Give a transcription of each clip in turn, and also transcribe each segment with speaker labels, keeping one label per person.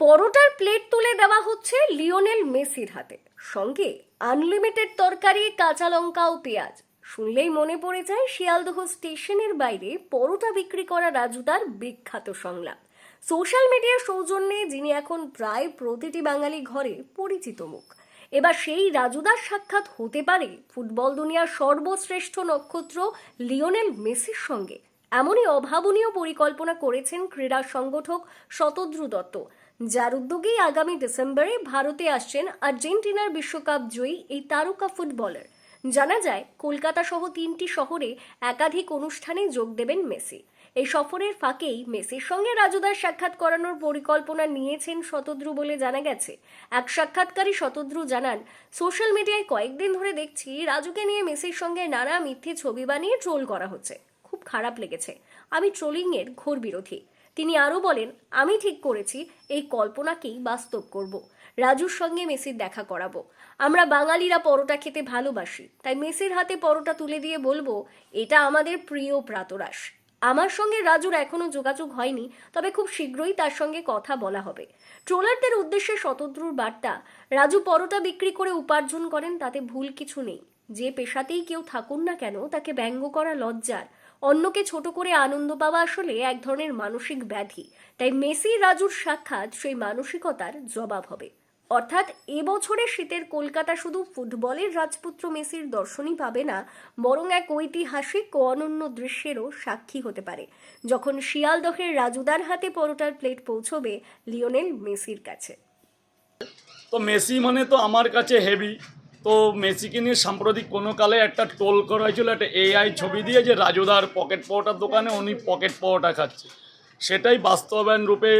Speaker 1: পরোটার প্লেট তুলে দেওয়া হচ্ছে লিওনেল মেসির হাতে। সঙ্গে আনলিমিটেড তরকারি, কাঁচা লঙ্কা ও পেঁয়াজ। শুনলেই মনে পড়ে যায় শিয়ালদহ স্টেশনের বাইরে পরোটা বিক্রি করা রাজুদার বিখ্যাত সংলাপ। সোশ্যাল মিডিয়ার সৌজন্যে যিনি এখন প্রায় প্রতিটি বাঙালি ঘরে পরিচিত মুখ। এবার সেই রাজুদার সাক্ষাৎ হতে পারে ফুটবল দুনিয়ার সর্বশ্রেষ্ঠ নক্ষত্র লিওনেল মেসির সঙ্গে। এমনই অভাবনীয় পরিকল্পনা করেছেন ক্রীড়া সংগঠক শতদ্রু দত্ত। যার উদ্যোগেই আগামী ডিসেম্বরে ভারতে আসছেন আর্জেন্টিনার বিশ্বকাপ জয়ী এই তারকা ফুটবলার। জানা যায়, কলকাতা সহ তিনটি শহরে একাধিক অনুষ্ঠানে যোগ দেবেন মেসি। এই সফরের ফাঁকেই মেসির সঙ্গে রাজুদার সাক্ষাৎ করানোর পরিকল্পনা নিয়েছেন শতদ্রু বলে জানা গেছে। এক সাক্ষাৎকারী শতদ্রু জানান, সোশ্যাল মিডিয়ায় কয়েকদিন ধরে দেখছি রাজুকে নিয়ে মেসির সঙ্গে নানা মিথ্যে ছবি বানিয়ে ট্রোল করা হচ্ছে। খারাপ লেগেছে। আমি ট্রোলিংয়ের ঘোর বিরোধী। তিনি আরও বলেন, আমি ঠিক করেছি, এই কল্পনাকেই বাস্তব করব। রাজুর সঙ্গে মেসির দেখা করাবো। আমরা বাঙালিরা পরোটা খেতে ভালোবাসি, তাই মেসির হাতে পরোটা তুলে দিয়ে বলব, এটা আমাদের প্রিয় প্রাতরাস আমার সঙ্গে রাজুর এখনও যোগাযোগ হয়নি, তবে খুব শীঘ্রই তার সঙ্গে কথা বলা হবে। ট্রোলারদের উদ্দেশ্যে শতদ্রুর বার্তা, রাজু পরোটা বিক্রি করে উপার্জন করেন তাতে ভুল কিছু নেই। যে পেশাতেই কেউ থাকুন না কেন, তাকে ব্যঙ্গ করা লজ্জার। অন্যকে ছোট করে আনন্দ পাওয়া আসলে এক ধরনের মানসিক ব্যাধি। তাই মেসি, রাজুর সাক্ষাৎ সেই মানসিকতার জবাব হবে। অর্থাৎ এবছরে শীতের কলকাতা শুধু ফুটবলের রাজপুত্র মেসির দর্শনই পাবে না, বরং এক ঐতিহাসিক ও অনন্য দৃশ্যেরও সাক্ষী হতে পারে, যখন শিয়ালদহের রাজুদার হাতে পরোটার প্লেট পৌঁছবে লিওনেল মেসির কাছে।
Speaker 2: তো মেসি মানে তো আমার কাছে হেভি তো মেসিকে নিয়ে সাম্প্রতিক কোনো কালে একটা টোল করা হয়েছিল, একটা এআই ছবি দিয়ে যে রাজুদার পকেট পাওয়াটার দোকানে, উনি পকেট পাওয়াটা খাচ্ছে। সেটাই বাস্তবায়ন রূপে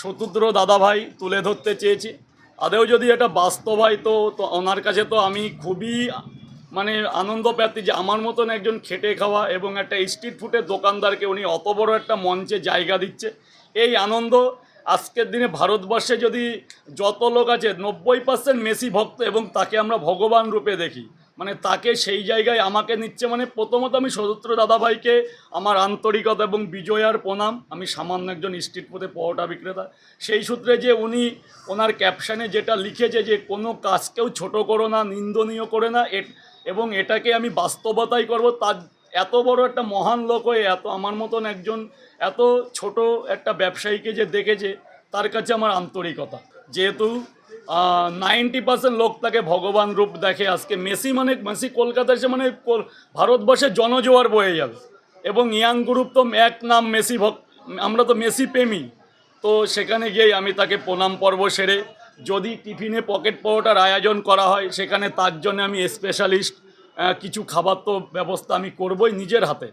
Speaker 2: শতুদ্র দাদাভাই তুলে ধরতে চেয়েছি। আদেও যদি এটা বাস্তব হয় তো তো ওনার কাছে তো আমি খুবই মানে আনন্দ প্রাপ্তি যে আমার মতন একজন খেটে খাওয়া এবং একটা স্ট্রিট ফুডের দোকানদারকে উনি অত বড় একটা মঞ্চে জায়গা দিচ্ছে। এই আনন্দ আজকের দিনে ভারতবর্ষে যদি যত লোক আছে, নব্বই পার্সেন্ট মেসি ভক্ত এবং তাকে আমরা ভগবান রূপে দেখি। মানে তাকে সেই জায়গায় আমাকে নিচ্ছে মানে প্রথমত আমি সদত্র দাদাভাইকে, আমার আন্তরিকতা এবং বিজয়ার প্রণাম। আমি সামান্য একজন স্ট্রিট ফুডে পরোটা বিক্রেতা। সেই সূত্রে যে উনি ওনার ক্যাপশানে যেটা লিখেছে যে কোনো কাজকেও ছোট করো না, নিন্দনীয় করে না এবং এটাকে আমি বাস্তবতাই করব, তার এত বড় একটা মহান লোক হয়ে, এত আমার মতন একজন, এত ছোট একটা ব্যবসায়ীকে যে দেখেছে, তার কাছে আমার আন্তরিকতা। যেহেতু নাইনটি পার্সেন্ট লোক তাকে ভগবান রূপ দেখে, আজকে মেসি মানে মেসি কলকাতায় এসে মানে ভারতবর্ষের জনজোয়ার বয়ে যাবে। এবং ইয়াং গ্রুপ তো এক নাম মেসি ভক্ত আমরা তো মেসি প্রেমী। তো সেখানে গিয়েই আমি তাকে প্রণাম পর্ব সেরে, যদি টিফিনে পকেট পরোটার আয়োজন করা হয়, সেখানে তার জন্য আমি স্পেশালিস্ট কিছু খাবার তো ব্যবস্থা আমি করবই নিজের হাতে।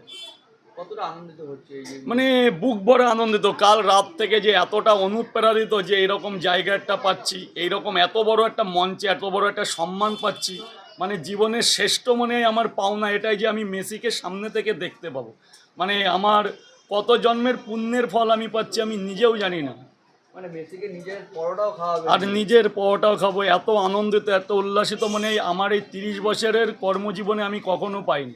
Speaker 2: মানে বুক ভরে আনন্দিত। কাল রাত থেকে যে এতটা অনুপ্রেরিত যে এরকম জায়গাটা পাচ্ছি এইরকম এত বড় একটা মঞ্চে এত বড় একটা সম্মান পাচ্ছি মানে জীবনের শ্রেষ্ঠ মনে আমার পাওনা এটাই যে আমি মেসিকে সামনে থেকে দেখতে পাবো। মানে আমার কত জন্মের পুণ্যের ফল আমি পাচ্ছি আমি নিজেও জানি না।
Speaker 3: মানে
Speaker 2: আর নিজের পরোটাও খাব। এত আনন্দিত, এত উল্লাসিত মানে আমার এই তিরিশ বছরের কর্মজীবনে আমি কখনো পাইনি।